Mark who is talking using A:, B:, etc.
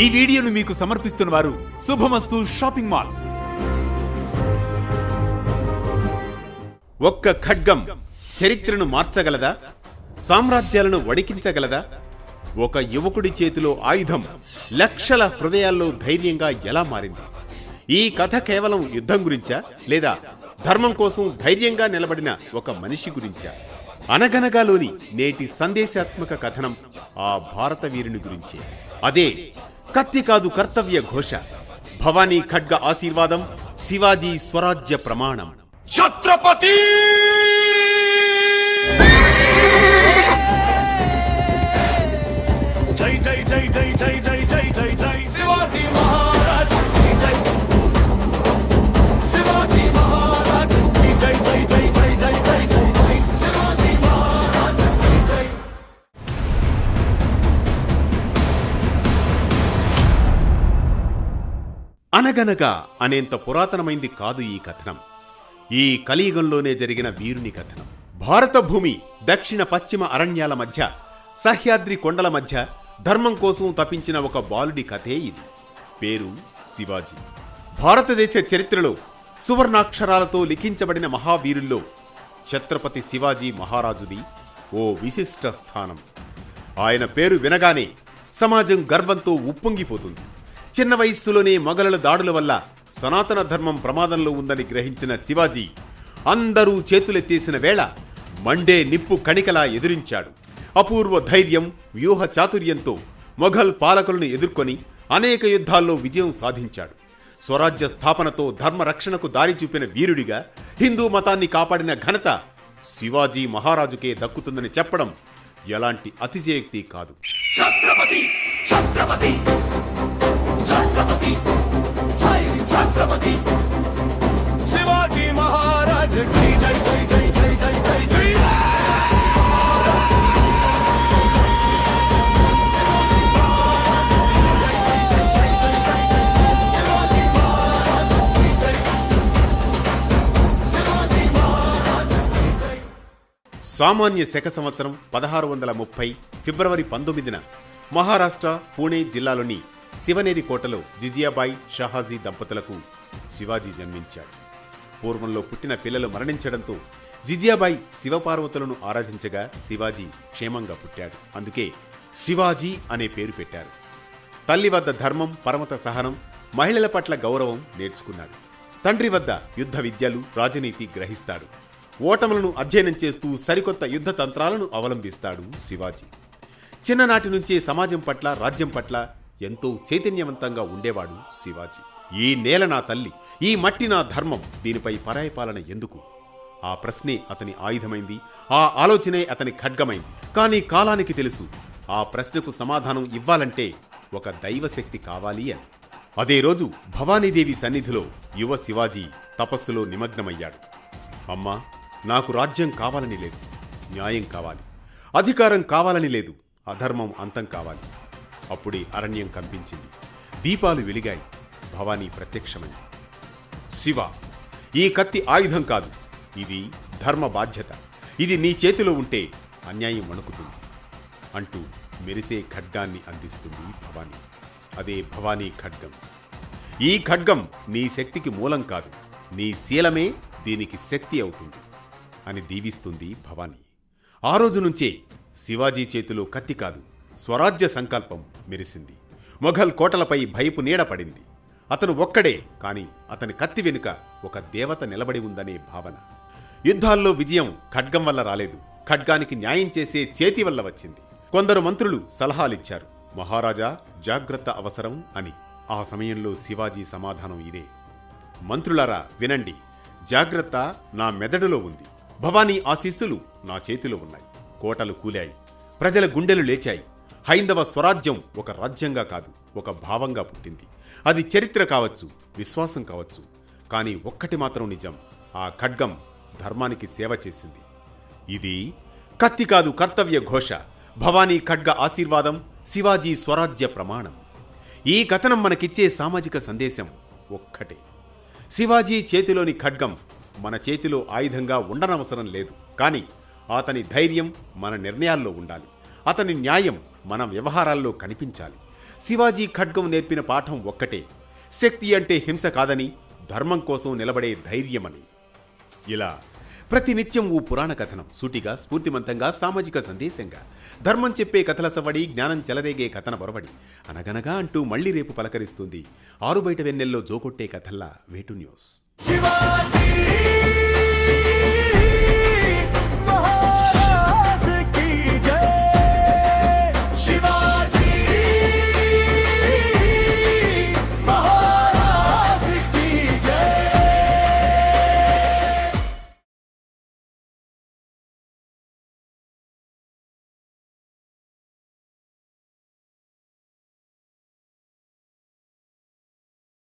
A: ఈ వీడియోను మీకు సమర్పిస్తున్న వారు శుభమస్తు షాపింగ్ మాల్.
B: ఒక్క ఖడ్గం చరిత్రను మార్చగలదా? సామ్రాజ్యాలను వడికించగలదా ఒక యువకుడి చేతిలో ఆయుధం లక్షల హృదయాల్లో ధైర్యంగా ఎలా మారింది? ఈ కథ కేవలం యుద్ధం గురించా? లేదా ధర్మం కోసం ధైర్యంగా నిలబడిన ఒక మనిషి గురించా? అనగనగాలోని నేటి సందేశాత్మక కథనం ఆ భారత వీరుని గురించి. అదే కత్తి కాదు కర్తవ్య ఘోష భవానీ ఖడ్గ ఆశీర్వాదం శివాజీ స్వరాజ్య ప్రమాణం
C: ఛత్రపతి జై జై జై జై జై జై జై జై జై
B: అనగనగా అనేంత పురాతనమైంది కాదు ఈ కథనం. ఈ కలియుగంలోనే జరిగిన వీరుని కథనం. భారత భూమి దక్షిణ పశ్చిమ అరణ్యాల మధ్య సహ్యాద్రి కొండల మధ్య ధర్మం కోసం తప్పించిన ఒక బాలుడి కథే ఇది. పేరు శివాజీ. భారతదేశ చరిత్రలో సువర్ణాక్షరాలతో లిఖించబడిన మహావీరుల్లో ఛత్రపతి శివాజీ మహారాజుది ఓ విశిష్ట స్థానం. ఆయన పేరు వినగానే సమాజం గర్వంతో ఉప్పొంగిపోతుంది. చిన్న వయస్సులోనే మొఘలుల దాడుల వల్ల సనాతన ధర్మం ప్రమాదంలో ఉందని గ్రహించిన శివాజీ అందరూ చేతులెత్తేసిన వేళ మండే నిప్పు కణికలా ఎదురించాడు. అపూర్వ ధైర్యం వ్యూహ చాతుర్యంతో మొఘల్ పాలకులను ఎదుర్కొని అనేక యుద్ధాల్లో విజయం సాధించాడు. స్వరాజ్య స్థాపనతో ధర్మరక్షణకు దారి చూపిన వీరుడిగా హిందూ మతాన్ని కాపాడిన ఘనత శివాజీ మహారాజుకే దక్కుతుందని చెప్పడం ఎలాంటి అతిశయోక్తి కాదు.
C: ఛత్రపతి! ఛత్రపతి!
B: సామాన్య శక సంవత్సరం పదహారు వందల ముప్పై ఫిబ్రవరి పంతొమ్మిదిన మహారాష్ట్ర పూణే జిల్లాలోని శివనేరి కోటలో జిజియాబాయి షహాజీ దంపతులకు శివాజీ జన్మించాడు పూర్వంలో పుట్టిన పిల్లలు మరణించడంతో జిజియాబాయి శివపార్వతులను ఆరాధించగా శివాజీ క్షేమంగా పుట్టాడు. అందుకే శివాజీ అనే పేరు పెట్టారు. తల్లి వద్ద ధర్మం పరమత సహనం మహిళల పట్ల గౌరవం నేర్చుకున్నాడు తండ్రి వద్ద యుద్ధ విద్యలు రాజనీతి గ్రహిస్తాడు ఓటములను అధ్యయనం చేస్తూ సరికొత్త యుద్ధ తంత్రాలను అవలంబిస్తాడు శివాజీ. చిన్ననాటి నుంచే సమాజం పట్ల రాజ్యం పట్ల ఎంతో చైతన్యవంతంగా ఉండేవాడు శివాజీ. ఈ నేల నా తల్లి ఈ మట్టి నా ధర్మం దీనిపై పరాయి పాలన ఎందుకు? ఆ ప్రశ్నే అతని ఆయుధమైంది ఆ ఆలోచనే అతని ఖడ్గమైంది. కానీ కాలానికి తెలుసు ఆ ప్రశ్నకు సమాధానం ఇవ్వాలంటే ఒక దైవశక్తి కావాలి అని. అదే రోజు భవానీదేవి సన్నిధిలో యువ శివాజీ తపస్సులో నిమగ్నమయ్యాడు. అమ్మా నాకు రాజ్యం కావాలని లేదు. న్యాయం కావాలి. అధికారం కావాలని లేదు. అధర్మం అంతం కావాలి. అప్పుడే అరణ్యం కంపించింది. దీపాలు వెలిగాయి. భవానీ ప్రత్యక్షమైంది. శివ ఈ కత్తి ఆయుధం కాదు. ఇది ధర్మ బాధ్యత. ఇది నీ చేతిలో ఉంటే అన్యాయం వణుకుతుంది అంటూ మెరిసే ఖడ్గాన్ని అందిస్తుంది భవానీ. అదే భవానీ ఖడ్గం. ఈ ఖడ్గం నీ శక్తికి మూలం కాదు. నీ శీలమే దీనికి శక్తి అవుతుంది. అని దీవిస్తుంది భవానీ. ఆ రోజు నుంచే శివాజీ చేతిలో కత్తి కాదు స్వరాజ్య సంకల్పం మెరిసింది. మొఘల్ కోటలపై భయపు నీడ పడింది. అతను ఒక్కడే కాని అతని కత్తి వెనుక ఒక దేవత నిలబడి ఉందనే భావన. యుద్ధాల్లో విజయం ఖడ్గం వల్ల రాలేదు. ఖడ్గానికి న్యాయం చేసే చేతి వల్ల వచ్చింది. కొందరు మంత్రులు సలహాలిచ్చారు. మహారాజా జాగ్రత్త అవసరం అని. ఆ సమయంలో శివాజీ సమాధానం ఇదే. మంత్రులారా వినండి. జాగ్రత్త నా మెదడులో ఉంది. భవానీ ఆశీస్సులు నా చేతిలో ఉన్నాయి. కోటలు కూలాయి. ప్రజల గుండెలు లేచాయి. హైందవ స్వరాజ్యం ఒక రాజ్యంగా కాదు ఒక భావంగా పుట్టింది. అది చరిత్ర కావచ్చు విశ్వాసం కావచ్చు. కానీ ఒక్కటి మాత్రం నిజం ఆ ఖడ్గం ధర్మానికి సేవ చేసింది. ఇది కత్తి కాదు కర్తవ్య ఘోష భవానీ ఖడ్గ ఆశీర్వాదం శివాజీ స్వరాజ్య ప్రమాణం. ఈ కథనం మనకిచ్చే సామాజిక సందేశం ఒక్కటే. శివాజీ చేతిలోని ఖడ్గం మన చేతిలో ఆయుధంగా ఉండనవసరం లేదు. కానీ అతని ధైర్యం మన నిర్ణయాల్లో ఉండాలి. అతని న్యాయం మన వ్యవహారాల్లో కనిపించాలి. శివాజీ ఖడ్గం నేర్పిన పాఠం ఒక్కటే. శక్తి అంటే హింస కాదని ధర్మం కోసం నిలబడే ధైర్యమని. ఇలా ప్రతినిత్యం ఓ పురాణ కథనం. సూటిగా స్ఫూర్తిమంతంగా సామాజిక సందేశంగా. ధర్మం చెప్పే కథల సవడి జ్ఞానం చెలరేగే కథన బొరవడి అనగనగా అంటూ మళ్ళీ రేపు పలకరిస్తుంది ఆరుబయట వెన్నెల్లో జోకొట్టే కథల్లా వేటు న్యూస్.